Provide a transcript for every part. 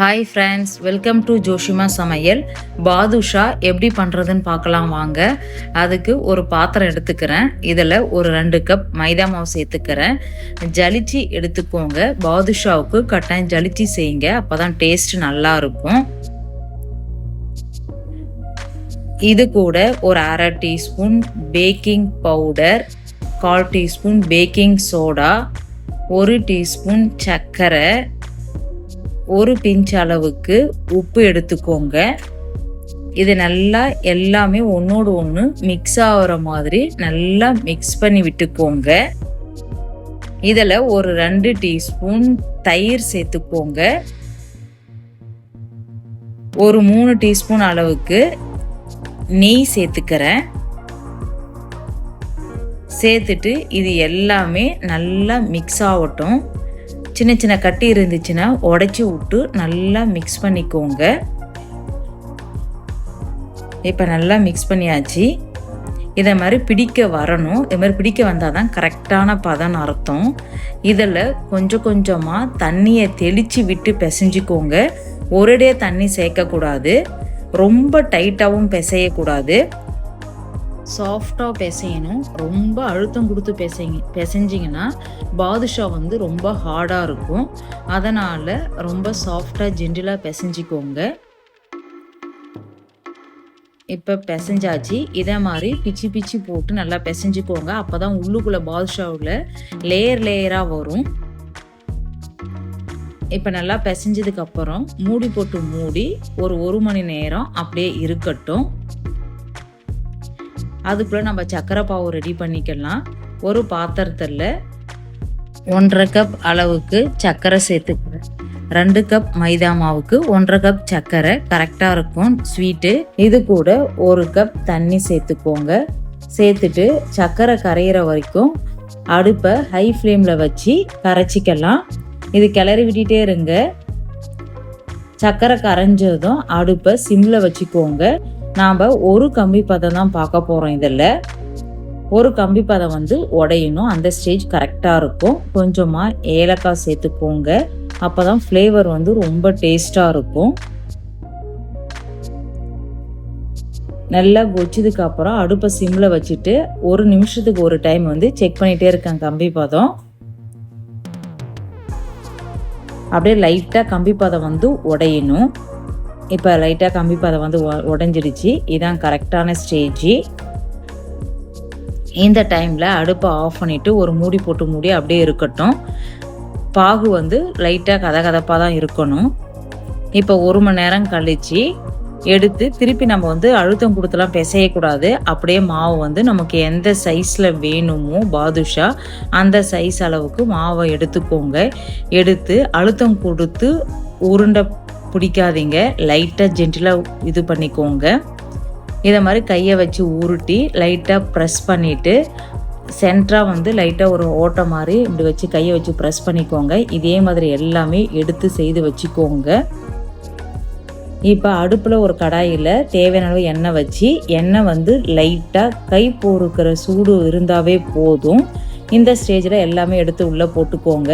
Hi friends welcome to Joshima சமையல் பாதுஷா எப்படி பண்ணுறதுன்னு பார்க்கலாம் வாங்க. அதுக்கு ஒரு பாத்திரம் எடுத்துக்கிறேன். இதில் ஒரு ரெண்டு கப் மைதா மாவு சேர்த்துக்கிறேன். ஜலிச்சி எடுத்துக்கோங்க. பாதுஷாவுக்கு கட்டாயம் ஜலிச்சி செய்யுங்க. அப்போ தான் டேஸ்ட் நல்லா இருக்கும். இது கூட ஒரு அரை டீஸ்பூன் பேக்கிங் பவுடர் கால் டீஸ்பூன் பேக்கிங் சோடா ஒரு டீஸ்பூன் சர்க்கரை ஒரு பிஞ்ச் அளவுக்கு உப்பு எடுத்துக்கோங்க. இது நல்லா எல்லாமே ஒன்றோடு ஒன்று மிக்ஸ் ஆகிற மாதிரி நல்லா மிக்ஸ் பண்ணி விட்டுக்கோங்க. இதில் ஒரு ரெண்டு டீஸ்பூன் தயிர் சேர்த்துக்கோங்க. ஒரு மூணு டீஸ்பூன் அளவுக்கு நெய் சேர்த்துக்கிறேன். சேர்த்துட்டு இது எல்லாமே நல்லா மிக்ஸ் ஆகட்டும். சின்ன சின்ன கட்டி இருந்துச்சுன்னா உடச்சி விட்டு நல்லா மிக்ஸ் பண்ணிக்கோங்க. இப்போ நல்லா மிக்ஸ் பண்ணியாச்சு. இதை மாதிரி பிடிக்க வரணும். இது மாதிரி பிடிக்க வந்தால் தான் கரெக்டான பதம் அர்த்தம். இதில் கொஞ்சம் கொஞ்சமாக தண்ணியை தெளித்து விட்டு பிசைஞ்சிக்கோங்க. ஒரேடியே தண்ணி சேர்க்கக்கூடாது. ரொம்ப டைட்டாகவும் பிசையக்கூடாது. சாஃப்டாக பிசையணும். ரொம்ப அழுத்தம் கொடுத்து பிசைங்க பிசைஞ்சிங்கன்னா பாதுஷா வந்து ரொம்ப ஹார்டாக இருக்கும். அதனால் ரொம்ப சாஃப்டாக ஜென்டிலாக பிசைஞ்சிக்கோங்க. இப்போ பிசைஞ்சாச்சு. இதே மாதிரி பிச்சு பிச்சு போட்டு நல்லா பிசைஞ்சிக்கோங்க. அப்போ தான் உள்ளுக்குள்ளே பாதுஷாவில் லேயர் லேயராக வரும். இப்போ நல்லா பிசைஞ்சதுக்கப்புறம் மூடி போட்டு மூடி ஒரு ஒரு மணி நேரம் அப்படியே இருக்கட்டும். அதுக்குள்ளே நம்ம சக்கரை பாவு ரெடி பண்ணிக்கலாம். ஒரு பாத்திரத்தில் ஒன்றரை கப் அளவுக்கு சர்க்கரை சேர்த்துக்கிறேன். ரெண்டு கப் மைதா மாவுக்கு ஒன்றரை கப் சர்க்கரை கரெக்டாக இருக்கும் ஸ்வீட்டு இது கூட ஒரு கப் தண்ணி சேர்த்துக்கோங்க. சேர்த்துட்டு சர்க்கரை கரையிற வரைக்கும் அடுப்பை ஹை ஃப்ளேமில் வச்சு கரைச்சிக்கலாம். இது கிளறி விட்டுட்டே இருங்க. சர்க்கரை கரைஞ்சதும் அடுப்பை சிம்மில் வச்சுக்கோங்க. நாம் ஒரு கம்பி பதம் தான் பார்க்க போகிறோம் இதில். ஒரு கம்பி பதம் வந்து உடையணும். அந்த ஸ்டேஜ் கரெக்டாக இருக்கும். கொஞ்சமாக ஏலக்காய் சேர்த்துக்கோங்க. அப்போ தான் ஃப்ளேவர் வந்து ரொம்ப டேஸ்ட்டாக இருக்கும். நல்லா கொச்சதுக்கு அப்புறம் அடுப்பை சிம்மில் வச்சுட்டு ஒரு நிமிஷத்துக்கு ஒரு டைம் வந்து செக் பண்ணிகிட்டே இருக்கேன் கம்பி பதம். அப்படியே லைட்டாக கம்பி பதம் வந்து உடையணும். இப்போ லைட்டாக கம்பி பதம் வந்து உடஞ்சிடுச்சு. இதான் கரெக்டான ஸ்டேஜி இந்த டைமில் அடுப்பை ஆஃப் பண்ணிவிட்டு ஒரு மூடி போட்டு மூடி அப்படியே இருக்கட்டும். பாகு வந்து லைட்டாக கதகதப்பாக தான் இருக்கணும். இப்போ ஒரு மணி நேரம் கழித்து எடுத்து திருப்பி நம்ம வந்து அழுத்தம் கொடுத்துலாம் பிசையக்கூடாது. அப்படியே மாவு வந்து நமக்கு எந்த சைஸில் வேணுமோ பாதுஷா அந்த சைஸ் அளவுக்கு மாவை எடுத்துக்கோங்க. எடுத்து அழுத்தம் கொடுத்து உருண்டை பிடிக்காதீங்க. லைட்டாக ஜென்டிலாக இது பண்ணிக்கோங்க. இதை மாதிரி கையை வச்சு உருட்டி லைட்டாக ப்ரெஸ் பண்ணிவிட்டு சென்டராக வந்து லைட்டாக ஒரு ஓட்டை மாதிரி இப்படி வச்சு கையை வச்சு ப்ரெஸ் பண்ணிக்கோங்க. இதே மாதிரி எல்லாமே எடுத்து செய்து வச்சுக்கோங்க. இப்போ அடுப்பில் ஒரு கடாயில் தேவையான அளவு எண்ணெய் வச்சு எண்ணெய் வந்து லைட்டாக கை போருக்கிற சூடு இருந்தாவே போதும். இந்த ஸ்டேஜில் எல்லாமே எடுத்து உள்ளே போட்டுக்கோங்க.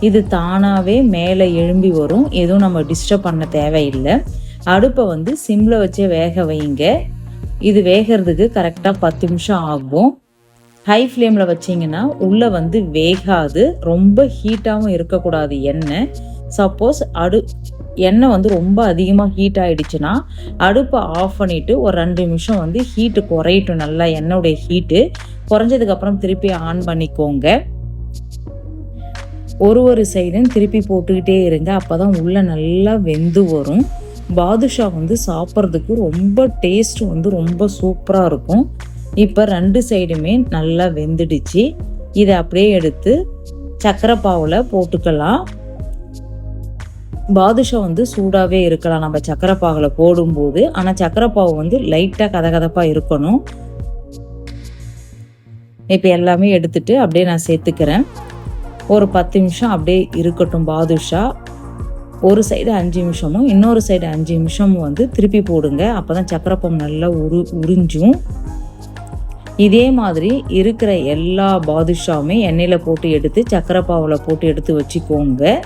இது தானாகவே மேலே எழும்பி வரும். எதுவும் நம்ம டிஸ்டர்ப் பண்ண தேவையில்லை. அடுப்பை வந்து சிம்மில் வச்சே வேக வைங்க. இது வேகிறதுக்கு கரெக்டாக பத்து நிமிஷம் ஆகும். ஹை ஃப்ளேமில் வச்சிங்கன்னா உள்ளே வந்து வேகாது. ரொம்ப ஹீட்டாகவும் இருக்கக்கூடாது எண்ணெய். சப்போஸ் அடு எண்ணெய் வந்து ரொம்ப அதிகமாக ஹீட் ஆகிடுச்சுன்னா அடுப்பை ஆஃப் பண்ணிவிட்டு ஒரு ரெண்டு நிமிஷம் வந்து ஹீட்டு குறையட்டும். நல்லா எண்ணெயுடைய ஹீட்டு குறைஞ்சதுக்கப்புறம் திருப்பி ஆன் பண்ணிக்கோங்க. ஒரு ஒரு சைடும் திருப்பி போட்டுக்கிட்டே இருங்க. அப்போ தான் உள்ளே நல்லா வெந்து வரும். பாதுஷா வந்து சாப்பிட்றதுக்கு ரொம்ப டேஸ்ட் வந்து ரொம்ப சூப்பராக இருக்கும். இப்போ ரெண்டு சைடுமே நல்லா வெந்துடுச்சு. இதை அப்படியே எடுத்து சக்கரை பாவில் போட்டுக்கலாம். பாதுஷா வந்து சூடாகவே இருக்கலாம். நம்ம சக்கரை பாகில் போடும்போது. ஆனால் சக்கரை பாவு வந்து லைட்டாக கதகதப்பாக இருக்கணும். இப்போ எல்லாமே எடுத்துட்டு அப்படியே நான் சேர்த்துக்கிறேன். ஒரு பத்து நிமிஷம் அப்படியே இருக்கட்டும் பாதுஷா. ஒரு சைடு அஞ்சு நிமிஷமும் இன்னொரு சைடு அஞ்சு நிமிஷமும் வந்து திருப்பி போடுங்க. அப்போ தான் சக்கரப்பம் நல்லா உரு உறிஞ்சும். இதே மாதிரி இருக்கிற எல்லா பாதுஷாவுமே எண்ணெயில் போட்டு எடுத்து சக்கரை பாவில் போட்டு எடுத்து வச்சுக்கோங்க.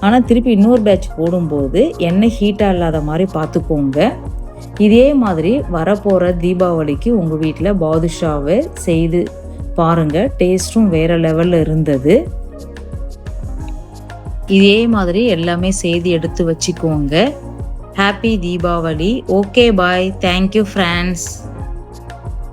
ஆனால் திருப்பி இன்னொரு பேட்ச் போடும்போது எண்ணெய் ஹீட்டாக இல்லாத மாதிரி பார்த்துக்கோங்க. இதே மாதிரி வரப்போகிற தீபாவளிக்கு உங்கள் வீட்டில் பாதுஷாவை செய்து பாருங்கள் டேஸ்ட்டும் வேறு லெவலில் இருந்தது. இதே மாதிரி எல்லாமே செய்து எடுத்து வச்சுக்கோங்க. Happy Deepavali okay bye thank you friends